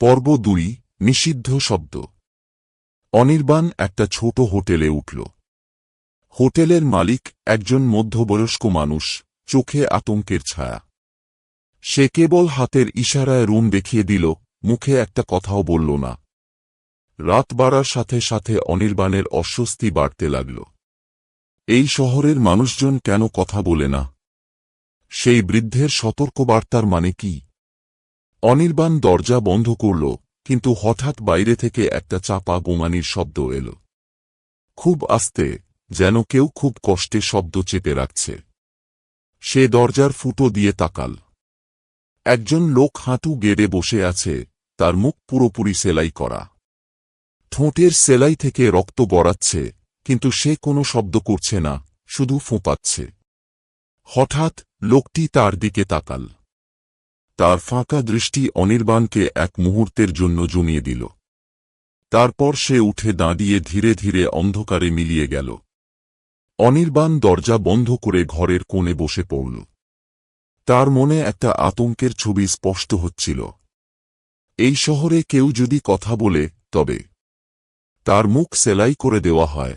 পর্ব দুই, নিষিদ্ধ শব্দ। অনির্বাণ একটা ছোট হোটেলে উঠল। হোটেলের মালিক একজন মধ্যবয়স্ক মানুষ, চোখে আতঙ্কের ছায়া। সে কেবল হাতের ইশারায় রুম দেখিয়ে দিল, মুখে একটা কথাও বলল না। রাত বাড়ার সাথে সাথে অনির্বাণের অস্বস্তি বাড়তে লাগল। এই শহরের মানুষজন কেন কথা বলে না? সেই বৃদ্ধের সতর্কবার্তার মানে কি? অনির্বাণ দরজা বন্ধ করল, কিন্তু হঠাৎ বাইরে থেকে একটা চাপা গোমানির শব্দ এল। খুব আস্তে, যেন কেউ খুব কষ্টে শব্দ চেপে রাখছে। সে দরজার ফুটো দিয়ে তাকাল। একজন লোক হাঁটু গেড়ে বসে আছে, তার মুখ পুরোপুরি সেলাই করা। ঠোঁটের সেলাই থেকে রক্ত গড়াচ্ছে, কিন্তু সে কোনো শব্দ করছে না, শুধু ফোঁপাচ্ছে। হঠাৎ লোকটি তার দিকে তাকাল। তার ফাঁকা দৃষ্টি অনির্বাণকে এক মুহূর্তের জন্য জমিয়ে দিল। তারপর সে উঠে দাঁড়িয়ে ধীরে ধীরে অন্ধকারে মিলিয়ে গেল। অনির্বাণ দরজা বন্ধ করে ঘরের কোণে বসে পড়ল। তার মনে একটা আতঙ্কের ছবি স্পষ্ট হচ্ছিল। এই শহরে কেউ যদি কথা বলে, তবে তার মুখ সেলাই করে দেওয়া হয়।